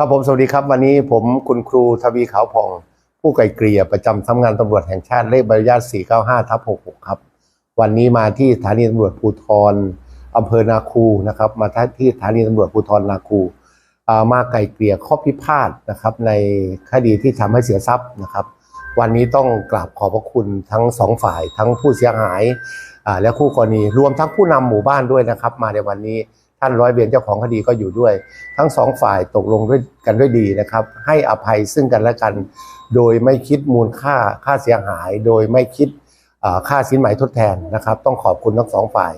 ครับผมสวัสดีครับ วันนี้ผมคุณครูทวีขาวผ่อง ผู้ไกลเกลี่ยประจำสำงานตำรวจแห่งชาติเลขใบอนุญาต 495ทับ66 ครับ วันนี้มาที่สถานีตำรวจภูธรอำเภอนาคูนะครับ มาที่สถานีตำรวจภูธรนาคูมาไกลเกลี่ยข้อพิพาทนะครับ ในคดีที่ทำให้เสียทรัพย์นะครับ วันนี้ต้องกราบขอบพระคุณทั้งสองฝ่ายทั้งผู้เสียหายและคู่กรณีรวมทั้งผู้นำหมู่บ้านด้วยนะครับ มาในวันนี้ ท่านร้อยเวรเจ้าของคดีก็อยู่ด้วย ทั้งสองฝ่ายตกลงด้วยกันด้วยดีนะครับ ให้อภัยซึ่งกันและกัน โดยไม่คิดมูลค่าค่าเสียหาย โดยไม่คิดค่าสินไหมทดแทนนะครับ ต้องขอบคุณทั้งสองฝ่าย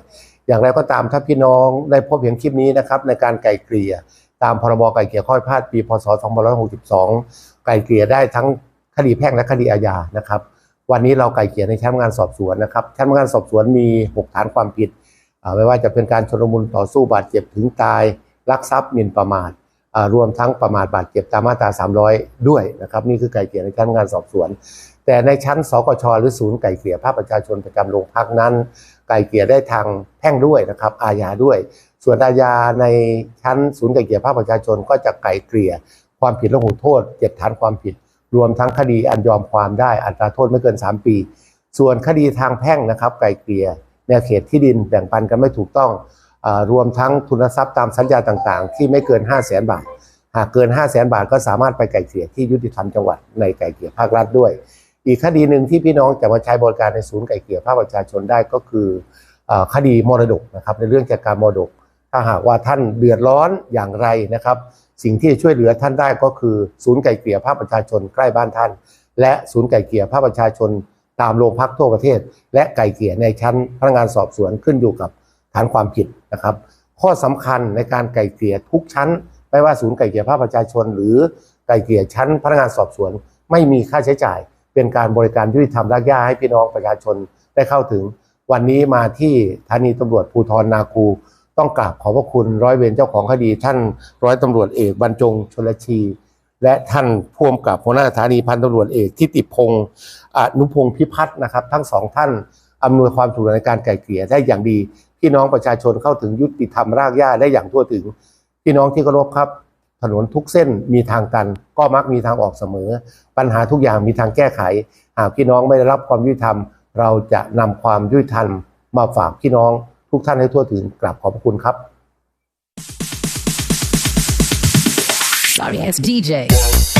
อย่างไรก็ตามถ้าพี่น้องได้พบเห็นคลิปนี้นะครับในการไกลเกลี่ย ตามพรบไกลเกลี่ยข้อพิพาทปีพศ2562 ไกลเกลี่ยได้ทั้งคดีแพ่งและคดีอาญานะครับ วันนี้เราไกลเกลี่ยในชั้นงานสอบสวนนะครับชั้นงานสอบสวนมี 6 ฐานความผิด ไม่ว่าจะเป็นการชนมุนต่อสู้บาดเจ็บถึงตายลักทรัพย์หมิ่นประมาทรวมทั้งประมาทบาดเจ็บตามมาตรา 300 ด้วยนะครับนี่คือไกลเกลี่ยในชั้นกงานสอบสวน แต่ในชั้นสกชหรือศูนย์ไกลเกลี่ยภาคประชาชนประจำโรงพักนั้น ไกลเกลี่ยได้ทางแพ่งด้วยนะครับอาญาด้วย ส่วนอาญาในชั้นศูนย์ไกลเกลี่ยภาคประชาชนก็จะไกลเกลี่ยความผิดและหูโทษเจ็ดฐานความผิด รวมทั้งคดีอันยอมความได้อัตราโทษไม่เกิน 3 ปี ส่วนคดีทางแพ่งนะครับไกลเกลี่ย แนวเขตที่ดินแบ่งปันกันไม่ถูกต้องอรวมทั้งทุนทรัพย์ตามสัญญาต่างๆ ที่ไม่เกิน 5 0 0แสนบาท หากเกิน 5 0 0แสนบาทก็สามารถไปไกลเกลี่ยที่ยุติธรรมจังหวัดในไกลเกลี่ยภาครัฐด้วย อีกคดีหนึ่งที่พี่น้องจะมาใช้บริการในศูนย์ไกลเกลี่ยภาคประชาชนได้ก็คือคดีมรดกนะครับในเรื่องจัดการมรดก ถ้าหากว่าท่านเดือดร้อนอย่างไรนะครับ สิ่งที่จะช่วยเหลือท่านได้ก็คือ ศูนย์ไก่เกลี่ยภาคประชาชนใกล้บ้านท่าน และศูนย์ไก่เกลี่ยภาคประชาชน ตามโรงพักทั่วประเทศ และไก่เกลี่ยในชั้นพนักงานสอบสวนขึ้นอยู่กับฐานความผิดนะครับ ข้อสำคัญในการไก่เกลี่ยทุกชั้น ไม่ว่าศูนย์ไก่เกลี่ยภาคประชาชน หรือไก่เกลี่ยชั้นพนักงานสอบสวน ไม่มีค่าใช้จ่าย เป็นการบริการยุติธรรมรากหญ้าให้พี่น้องประชาชนได้เข้าถึง วันนี้มาที่สถานีตำรวจภูธรนาคูต้องกราบขอบพระคุณร้อยเวรเจ้าของคดีท่านร้อยตำรวจเอกบรรจงชลชี และท่านผู้กำกับหัวหน้าสถานีพันตำรวจเอกทิติพงศ์อนุพงศ์พิพัฒน์นะครับ ทั้งสองท่านอำนวยความสะดวกในการไกล่เกลี่ยได้อย่างดี พี่น้องประชาชนเข้าถึงยุติธรรมรากหญ้าได้อย่างทั่วถึง พี่น้องที่เคารพครับ ถนนทุกเส้นมีทางตัน ก็มักมีทางออกเสมอ ปัญหาทุกอย่างมีทางแก้ไข หากพี่น้องไม่ได้รับความยุติธรรม เราจะนำความยุติธรรมมาฝากพี่น้องทุกท่านให้ทั่วถึงกราบขอบพระคุณครับ Sorry, it's DJ.